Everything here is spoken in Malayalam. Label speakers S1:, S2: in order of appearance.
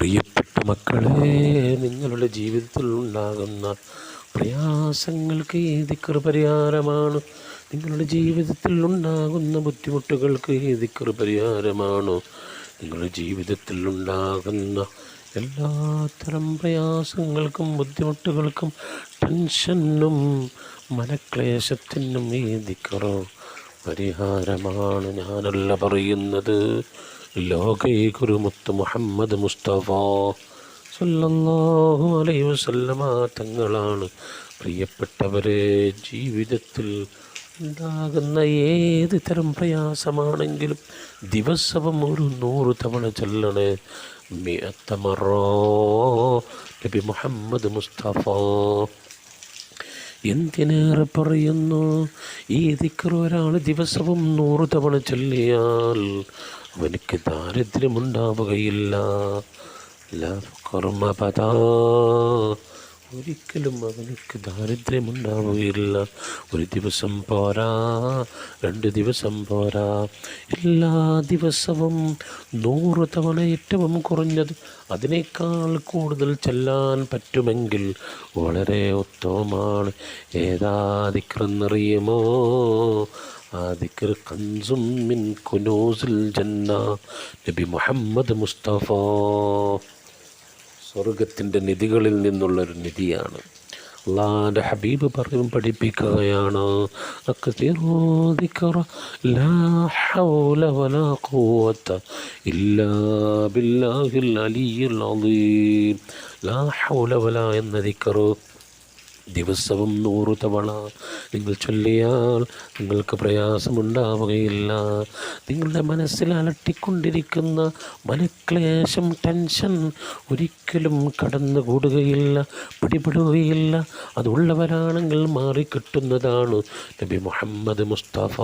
S1: പ്രിയപ്പെട്ട മക്കളെ നിങ്ങളുടെ ജീവിതത്തിൽ ഉണ്ടാകുന്ന പ്രയാസങ്ങൾക്ക് ഏതിക്കർ പരിഹാരമാണ് നിങ്ങളുടെ ജീവിതത്തിൽ ഉണ്ടാകുന്ന ബുദ്ധിമുട്ടുകൾക്ക് ഏതിക്കർ പരിഹാരമാണ് നിങ്ങളുടെ ജീവിതത്തിൽ ഉണ്ടാകുന്ന എല്ലാത്തരം പ്രയാസങ്ങൾക്കും ബുദ്ധിമുട്ടുകൾക്കും ടെൻഷനും മനക്ലേശത്തിനും ഏതിക്കറോ പരിഹാരമാണ് ഞാനല്ല പറയുന്നത്? ലോകേ ഗുരുമുത്ത് മുഹമ്മദ് മുസ്തഫ സല്ലല്ലാഹു അലൈഹി വസല്ലമ. തങ്ങളാണ് പ്രിയപ്പെട്ടവരെ. ജീവിതത്തിൽ ഉണ്ടാകുന്ന ഏത് തരം പ്രയാസമാണെങ്കിലും ദിവസവും ഒരു നൂറ് തവണ ചെല്ലണേ. മിയത്തമറോ നബി മുഹമ്മദ് മുസ്തഫ. എന്തിനേറെ പറയുന്നു? ഈ ദിക്കർ ഒരാൾ ദിവസവും നൂറ് തവണ ചൊല്ലിയാൽ അവനിക്ക് ദാരിദ്ര്യമുണ്ടാവുകയില്ല. കർമ്മപദ ഒരിക്കലും അവനിക്ക് ദാരിദ്ര്യമുണ്ടാവുകയില്ല. ഒരു ദിവസം പോരാ രണ്ട് ദിവസം പോരാ. എല്ലാ ദിവസവും നൂറ് തവണ ഏറ്റവും കുറഞ്ഞത് അതിനേക്കാൾ കൂടുതൽ ചെല്ലാൻ പറ്റുമെങ്കിൽ വളരെ ഉത്തമമാണ്. ഏതാ ദിക്റെന്നറിയുമോ ആ ദിക്ർ കൻസും മിൻ കുനൂസിൽ ജന്ന നബി മുഹമ്മദ് മുസ്തഫ. സ്വർഗത്തിന്റെ നിധികളിൽ നിന്നുള്ളൊരു നിധിയാണ്. അള്ളാന്റെ ഹബീബ് പറയും പഠിപ്പിക്കുകയാണ്. എന്ന ദിക്റ് ദിവസവും നൂറു തവണ നിങ്ങൾ ചൊല്ലിയാൽ നിങ്ങൾക്ക് പ്രയാസമുണ്ടാവുകയില്ല. നിങ്ങളുടെ മനസ്സിൽ അലട്ടിക്കൊണ്ടിരിക്കുന്ന മനക്ലേശം ടെൻഷൻ ഒരിക്കലും കടന്നുകൂടുകയില്ല പിടിപെടുകയില്ല. അതുള്ളവരാണെങ്കിൽ മാറിക്കിട്ടുന്നതാണ് നബി മുഹമ്മദ് മുസ്തഫ.